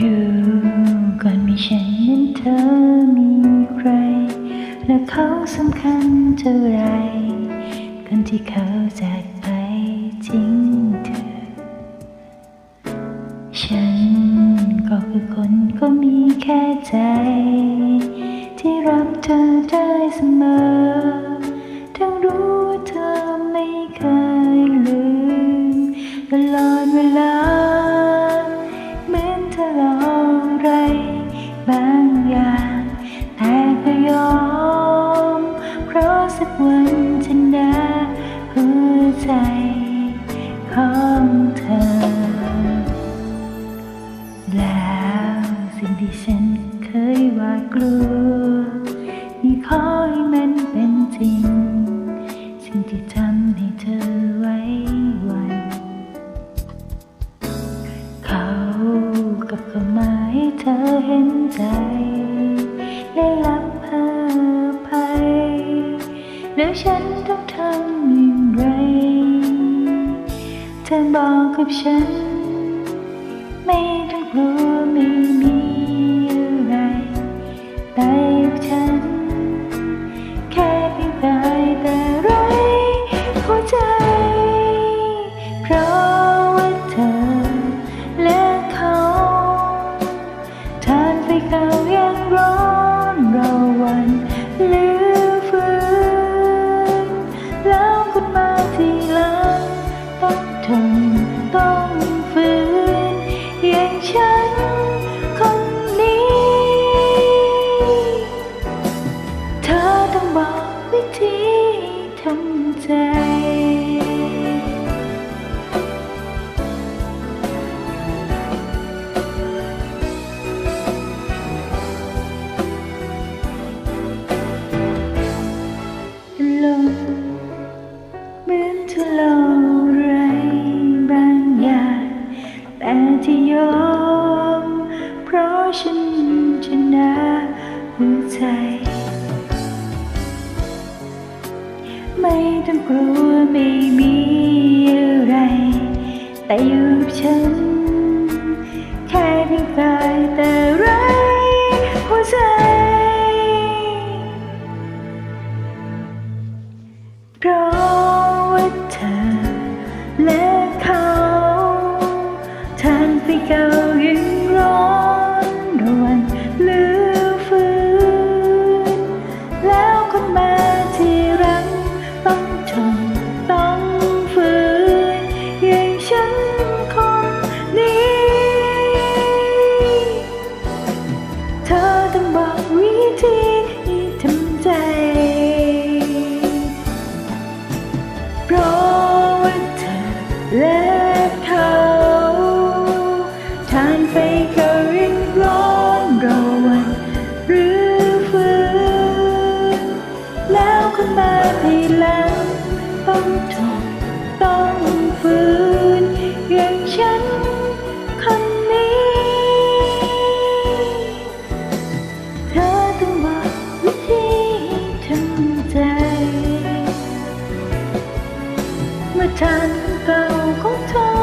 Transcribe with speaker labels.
Speaker 1: ดูก่อนมีฉันนั้นเธอมีใคร และเขาสำคัญเท่าไรคนที่เขาจากไปจริงเธอ ฉันก็คือคนก็มีแค่ใจ ที่รับเธอได้เสมอ ขอให้มันเป็นจริง สิ่งที่ทำให้เธอไว้วัน เขากับเขามาให้เธอเห็นใจ ได้รับอภัย แล้วฉันต้องทำอย่างไร เธอบอกกับฉัน ไม่ต้องกลัวไม่ำ กลัวไม่มีอะไร แต่อยู่กับฉัน แค่เพียงกายแต่ไรหัวใจ เพราะว่าเธอและ ฉันเก่าของเธอ